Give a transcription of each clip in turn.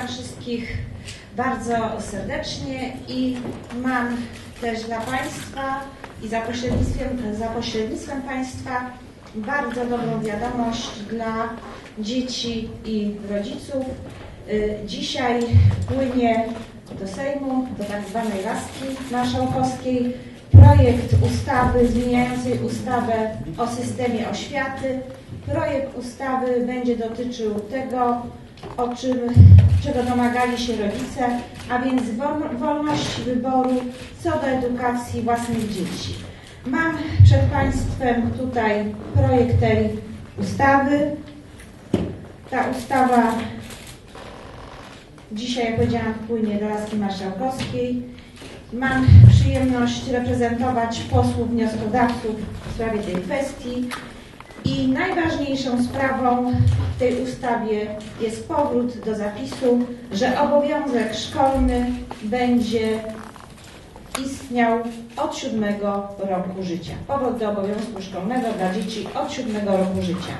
Witam wszystkich bardzo serdecznie i mam też dla Państwa i za pośrednictwem, za pośrednictwem Państwa bardzo dobrą wiadomość dla dzieci i rodziców. Y, Dzisiaj płynie do Sejmu, do tak zwanej laski marszałkowskiej, projekt ustawy zmieniającej ustawę o systemie oświaty. Projekt ustawy będzie dotyczył tego, o czym, czego domagali się rodzice, a więc wol- wolność wyboru co do edukacji własnych dzieci. Mam przed Państwem tutaj projekt tej ustawy. Ta ustawa dzisiaj, jak powiedziałam, wpłynie do Laski Marszałkowskiej. Mam przyjemność reprezentować posłów wnioskodawców w sprawie tej kwestii. I najważniejszą sprawą w tej ustawie jest powrót do zapisu, że obowiązek szkolny będzie istniał od siódmego roku życia. Powrót do obowiązku szkolnego dla dzieci od siódmego roku życia.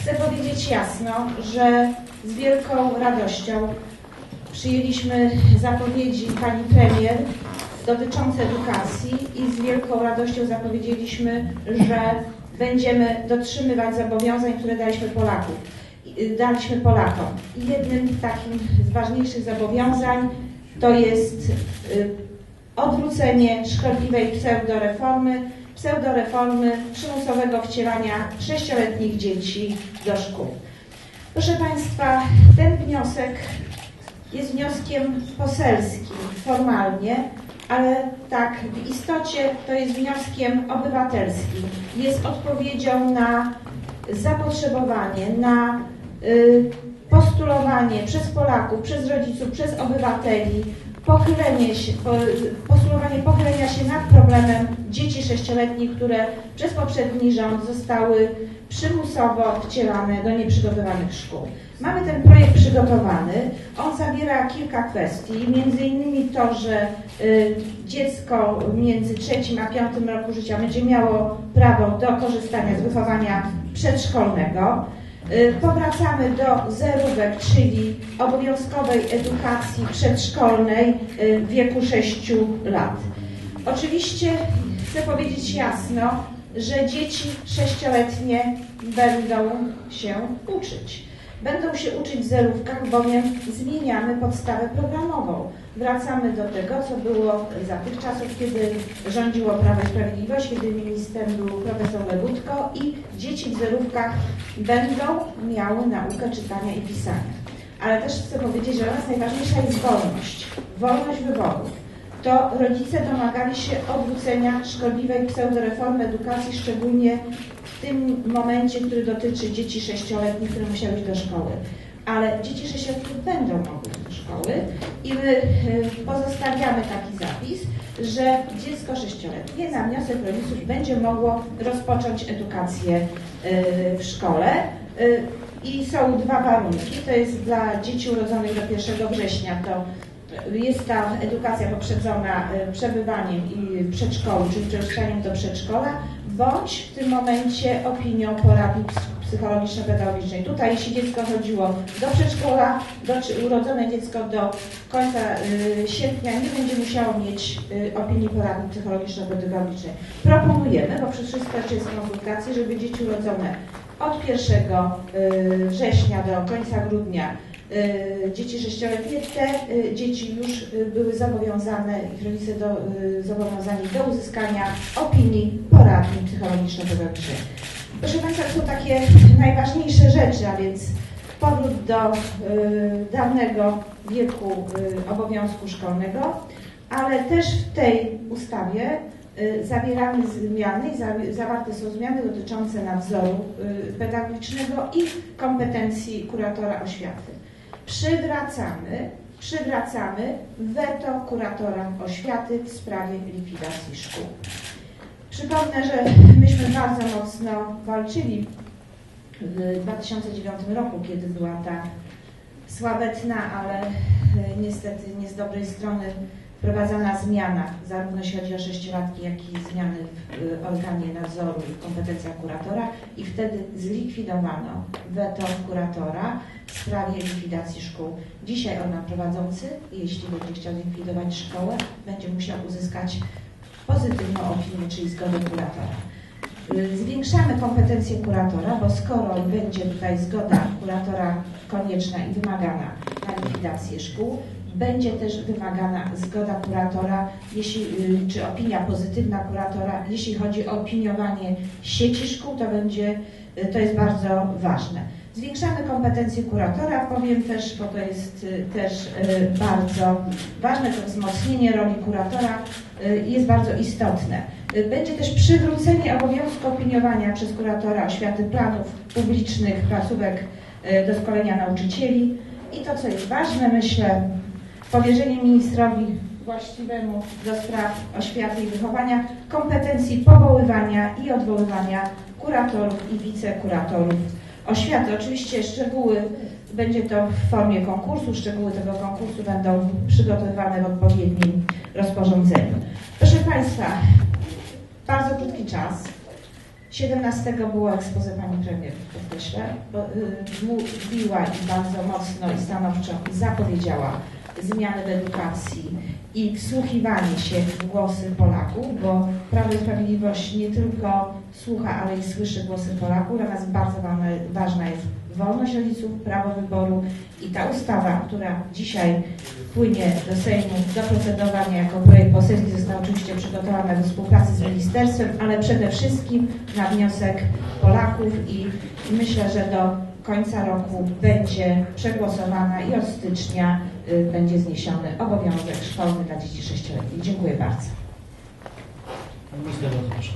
Chcę powiedzieć jasno, że z wielką radością przyjęliśmy zapowiedzi pani premier dotyczące edukacji i z wielką radością zapowiedzieliśmy, że będziemy dotrzymywać zobowiązań, które daliśmy Polaków, y, daliśmy Polakom. I jednym takim z ważniejszych zobowiązań to jest y, odwrócenie szkodliwej pseudoreformy, pseudoreformy przymusowego wcielania sześcioletnich dzieci do szkół. Proszę Państwa, ten wniosek jest wnioskiem poselskim formalnie, ale tak w istocie to jest wnioskiem obywatelskim. Jest odpowiedzią na zapotrzebowanie, na y, postulowanie przez Polaków, przez rodziców, przez obywateli, pochylenie się, po, postulowanie pochylenia się nad problemem dzieci sześcioletnich, które przez poprzedni rząd zostały przymusowo wcielane do nieprzygotowanych szkół. Mamy ten projekt przygotowany. On zawiera kilka kwestii, między innymi to, że y, dziecko między trzecim a piątym roku życia będzie miało prawo do korzystania z wychowania przedszkolnego. Y, Powracamy do zerówek, czyli obowiązkowej edukacji przedszkolnej y, w wieku 6 lat. Oczywiście chcę powiedzieć jasno, że dzieci sześcioletnie będą się uczyć. Będą się uczyć w zerówkach, bowiem zmieniamy podstawę programową. Wracamy do tego, co było za tych czasów, kiedy rządziło Prawo i Sprawiedliwość, kiedy ministrem był profesor Legutko i dzieci w zerówkach będą miały naukę czytania i pisania. Ale też chcę powiedzieć, że dla nas najważniejsza jest wolność. Wolność wyboru to rodzice domagali się odwrócenia szkodliwej pseudoreformy edukacji, szczególnie w tym momencie, który dotyczy dzieci sześcioletnich, które musiały iść do szkoły. Ale dzieci sześcioletnie będą mogły do szkoły i my y, pozostawiamy taki zapis, że dziecko sześcioletnie na wniosek rodziców będzie mogło rozpocząć edukację y, w szkole. Y, I są dwa warunki. To jest dla dzieci urodzonych do 1 września, to jest ta edukacja poprzedzona e, przebywaniem i przedszkolu, czyli przeszczelaniem do przedszkola, bądź w tym momencie opinią poradni ps- psychologiczno-pedagogicznej. Tutaj, jeśli dziecko chodziło do przedszkola, do, czy urodzone dziecko do końca y, sierpnia nie będzie musiało mieć y, opinii poradni psychologiczno-pedagogicznej. Proponujemy, bo przez wszystko jeszcze jest konsultacji, żeby dzieci urodzone od 1 y, września do końca grudnia y, dzieci sześcioletnie, te y, dzieci już y, były zobowiązane, ich rodzice do, zobowiązani do uzyskania opinii poradni psychologiczno-pedagogicznej. Proszę Państwa, są takie najważniejsze rzeczy, a więc powrót do dawnego wieku obowiązku szkolnego, ale też w tej ustawie zawieramy zmiany, zawarte są zmiany dotyczące nadzoru pedagogicznego i kompetencji kuratora oświaty. Przywracamy, przywracamy weto kuratora oświaty w sprawie likwidacji szkół. Przypomnę, że myśmy bardzo mocno walczyli w 2009 roku, kiedy była ta sławetna, ale niestety nie z dobrej strony wprowadzana zmiana, zarówno jeśli chodzi o sześciolatki, jak i zmiany w y, organie nadzoru i kompetencjach kuratora i wtedy zlikwidowano weto kuratora w sprawie likwidacji szkół. Dzisiaj organ prowadzący, jeśli będzie chciał likwidować szkołę, będzie musiał uzyskać pozytywną opinię, czyli zgodę kuratora. Y, Zwiększamy kompetencje kuratora, bo skoro będzie tutaj zgoda kuratora konieczna i wymagana na likwidację szkół, będzie też wymagana zgoda kuratora, jeśli, y, czy opinia pozytywna kuratora, jeśli chodzi o opiniowanie sieci szkół, to będzie, y, to jest bardzo ważne. Zwiększamy kompetencje kuratora, powiem też, bo to jest y, też bardzo ważne, to wzmocnienie roli kuratora jest bardzo istotne. Będzie też przywrócenie obowiązku opiniowania przez kuratora oświaty planów publicznych, placówek doskonalenia nauczycieli i to, co jest ważne, myślę, powierzenie ministrowi właściwemu do spraw oświaty i wychowania kompetencji powoływania i odwoływania kuratorów i wicekuratorów oświaty. Oczywiście szczegóły będzie to w formie konkursu, szczegóły tego konkursu będą przygotowywane w odpowiednim rozporządzeniu. Proszę Państwa, bardzo krótki czas. 17 było ekspozę Pani Premier, podkreślę, bo y, mówiła i bardzo mocno i stanowczo zapowiedziała zmiany w edukacji i wsłuchiwanie się w głosy Polaków, bo Prawo i Sprawiedliwość nie tylko słucha, ale i słyszy głosy Polaków. Dla nas bardzo ważna, jest wolność rodziców, prawo wyboru i ta ustawa, która dzisiaj płynie do Sejmu do procedowania jako projekt poselski została oczywiście przygotowana we współpracy z ministerstwem, ale przede wszystkim na wniosek Polaków i myślę, że do końca roku będzie przegłosowana i od stycznia będzie zniesiony obowiązek szkolny dla dzieci sześcioletnich. Dziękuję bardzo. Pan minister, bardzo proszę.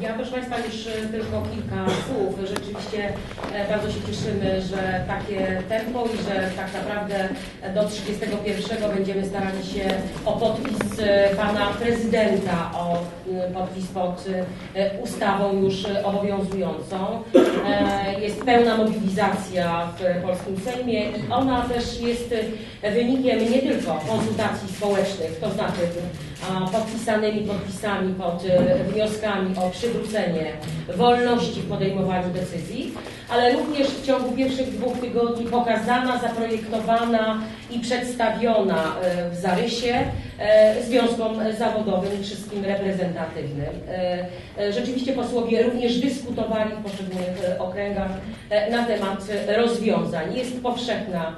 Ja proszę Państwa już e, tylko kilka słów. Rzeczywiście e, bardzo się cieszymy, że takie tempo i że tak naprawdę do 31 będziemy starali się o podpis e, Pana Prezydenta, o e, podpis pod e, ustawą już e, obowiązującą. E, Jest pełna mobilizacja w polskim Sejmie i ona też jest e, wynikiem nie tylko konsultacji społecznych, to znaczy podpisanymi podpisami pod e, wnioskami o przywrócenie wolności w podejmowaniu decyzji, ale również w ciągu pierwszych dwóch tygodni pokazana, zaprojektowana i przedstawiona e, w zarysie e, związkom zawodowym i wszystkim reprezentatywnym. E, Rzeczywiście posłowie również dyskutowali w poszczególnych okręgach na temat rozwiązań. Jest powszechna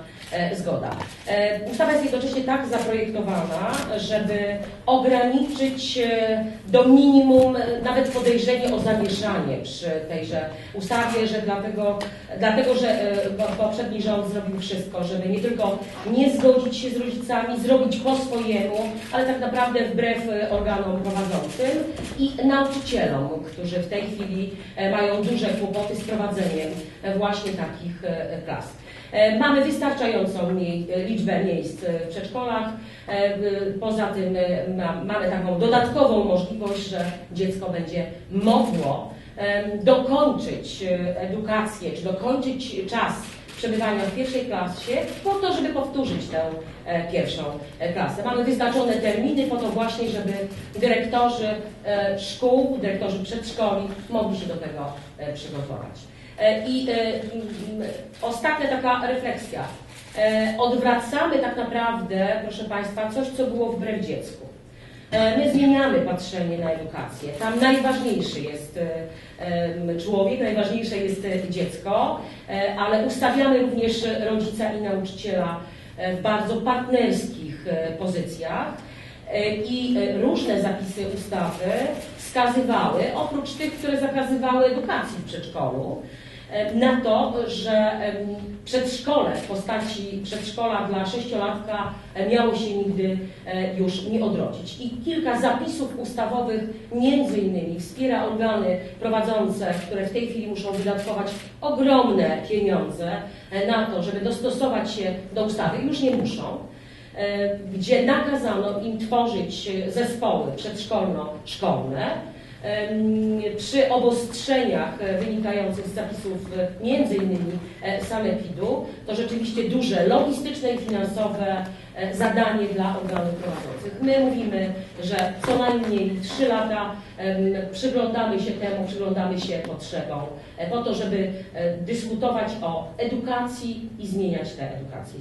zgoda. E, Ustawa jest jednocześnie tak zaprojektowana, żeby ograniczyć e, do minimum e, nawet podejrzenie o zamieszanie przy tejże ustawie, że dlatego, dlatego że e, po- poprzedni rząd zrobił wszystko, żeby nie tylko nie zgodzić się z rodzicami, zrobić po swojemu, ale tak naprawdę wbrew e, organom prowadzącym i nauczycielom, którzy w tej chwili e, mają duże kłopoty z prowadzeniem e, właśnie takich e, klas. E, Mamy wystarczającą mie- liczbę miejsc e, w przedszkolach. E, Poza tym e, ma- mamy taką dodatkową możliwość, że dziecko będzie mogło dokończyć e, edukację, czy dokończyć czas przebywania w pierwszej klasie po to, żeby powtórzyć tę e, pierwszą e, klasę. Mamy wyznaczone terminy po to właśnie, żeby dyrektorzy e, szkół, dyrektorzy przedszkoli mogli się do tego e, przygotować. E, I e, m, ostatnia taka refleksja. E, Odwracamy tak naprawdę, proszę Państwa, coś, co było wbrew dziecku. My zmieniamy patrzenie na edukację. Tam najważniejszy jest człowiek, najważniejsze jest dziecko, ale ustawiamy również rodzica i nauczyciela w bardzo partnerskich pozycjach. I różne zapisy ustawy wskazywały, oprócz tych, które zakazywały edukacji w przedszkolu, na to, że przedszkole w postaci przedszkola dla sześciolatka e, miało się nigdy e, już nie odrodzić. I kilka zapisów ustawowych między innymi wspiera organy prowadzące, które w tej chwili muszą wydatkować ogromne pieniądze e, na to, żeby dostosować się do ustawy. Już nie muszą e, gdzie nakazano im tworzyć e, zespoły przedszkolno-szkolne, przy obostrzeniach e, wynikających z zapisów e, innymi e, sanepidu, to rzeczywiście duże logistyczne i finansowe zadanie dla organów prowadzących. My mówimy, że co najmniej 3 lata przyglądamy się temu, przyglądamy się potrzebom, po to, żeby dyskutować o edukacji i zmieniać tę edukację.